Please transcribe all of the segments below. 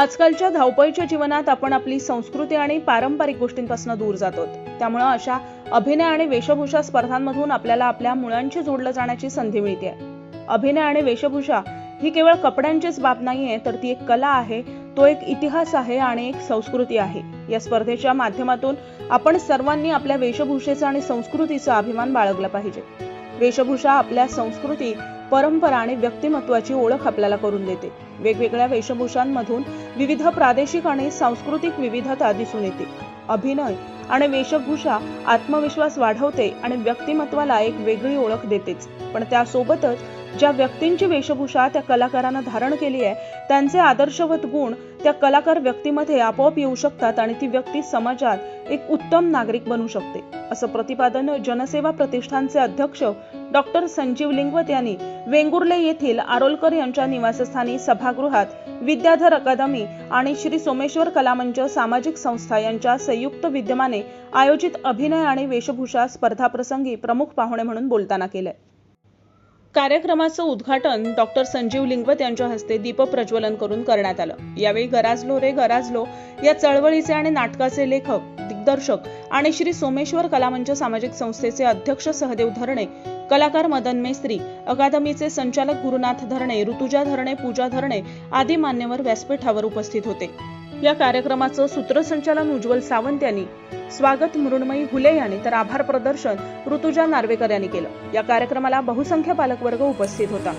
आजकालच्या धावपळीच्या जीवनात आपण आपली संस्कृती आणि पारंपरिक गोष्टींपासून दूर जातो. त्यामुळं अशा अभिनय आणि वेशभूषा स्पर्धांमधून आपल्याला आपल्या मुळांशी जोडलं जाण्याची संधी मिळते. अभिनय आणि वेशभूषा ही केवळ कपड्यांचीच बाब नाहीये तर ती एक कला आहे तो एक इतिहास आहे आणि एक संस्कृती आहे. या स्पर्धेच्या माध्यमातून आपण सर्वांनी आपल्या वेशभूषेचा आणि संस्कृतीचा अभिमान बाळगला पाहिजे. वेशभूषा आपल्या संस्कृती परंपरा आणि व्यक्तिमत्वाची ओळख आपल्याला करून देते. वेगवेगळ्या वेशभूषांमधून विविध प्रादेशिक आणि सांस्कृतिक विविधता दिसून येते. अभिनय आणि वेशभूषा आत्मविश्वास वाढवते आणि व्यक्तिमत्वाला एक वेगळी ओळख देतेच. पण त्यासोबतच ज्या व्यक्तींची वेशभूषा त्या कलाकारानं धारण केली आहे त्यांचे आदर्शवत गुण त्या कलाकार व्यक्तीमध्ये आपोआप येऊ शकतात आणि ती व्यक्ती समाजात एक उत्तम नागरिक बनू शकते. असं प्रतिपादन जनसेवा प्रतिष्ठानचे अध्यक्ष डॉक्टर संजीव लिंगवत यांनी वेंगुर्ले येथील आरोलकर यांच्या निवासस्थानी सभागृहात विद्याधर अकादमी आणि श्री सोमेश्वर कलामंच सामाजिक संस्था यांच्या संयुक्त विद्यमाने आयोजित अभिनय आणि वेशभूषा स्पर्धाप्रसंगी प्रमुख पाहुणे म्हणून बोलताना केलंय. कार्यक्रमाचं उद्घाटन डॉक्टर संजीव लिंगवत यांच्या हस्ते दीप प्रज्वलन करून करण्यात आलं. यावेळी गराजलो रे गराजलो या चळवळीचे आणि नाटकाचे लेखक दिग्दर्शक आणि श्री सोमेश्वर कलामंच सामाजिक संस्थेचे अध्यक्ष सहदेव धरणे कलाकार मदन मेस्त्री अकादमीचे संचालक गुरुनाथ धरणे ऋतुजा धरणे पूजा धरणे आदी मान्यवर व्यासपीठावर उपस्थित होते. या कार्यक्रमाचं सूत्रसंचालन उज्ज्वल सावंत यांनी. स्वागत मृण्मयी हुले यांनी तर आभार प्रदर्शन ऋतुजा नार्वेकर यांनी केलं. या कार्यक्रमाला बहुसंख्य पालकवर्ग उपस्थित होता.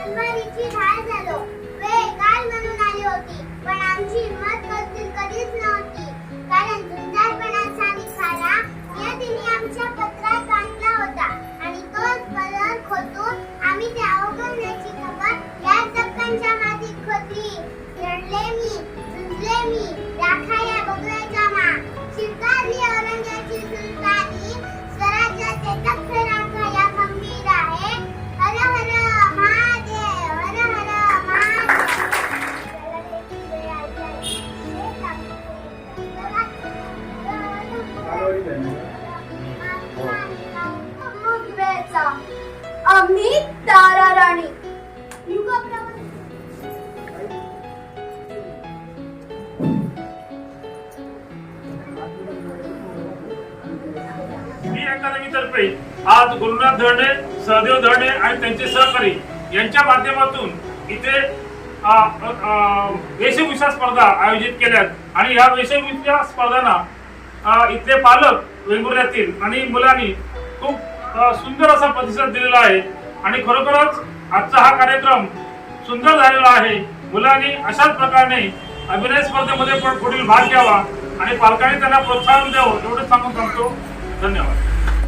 तलवारीची झाड झालो. वेळ काल म्हणून आली होती पण आमची हिंमत महादेव आम्ही तारा राणी. युगाप्रमाणे मी अकादमीतर्फे आज गुरुनाथ धरणे सहदेव धरणे आणि त्यांचे सहकारी यांच्या माध्यमातून इथे वेशभूषा स्पर्धा आयोजित केल्यात. आणि ह्या वेशभूषा स्पर्धांना इथले पालक वेंगुर्ल्यातील आणि मुलांनी खूप सुंदर असा प्रतिसाद दिलेला आहे. आणि खरोखरच आजचा हा कार्यक्रम सुंदर झालेला आहे. मुलांनी अशाच प्रकारे अभिनय स्पर्धेमध्ये पण पुढील भाग घ्यावा आणि पालकांनी त्यांना प्रोत्साहन द्यावं एवढंच सांगून सांगतो धन्यवाद.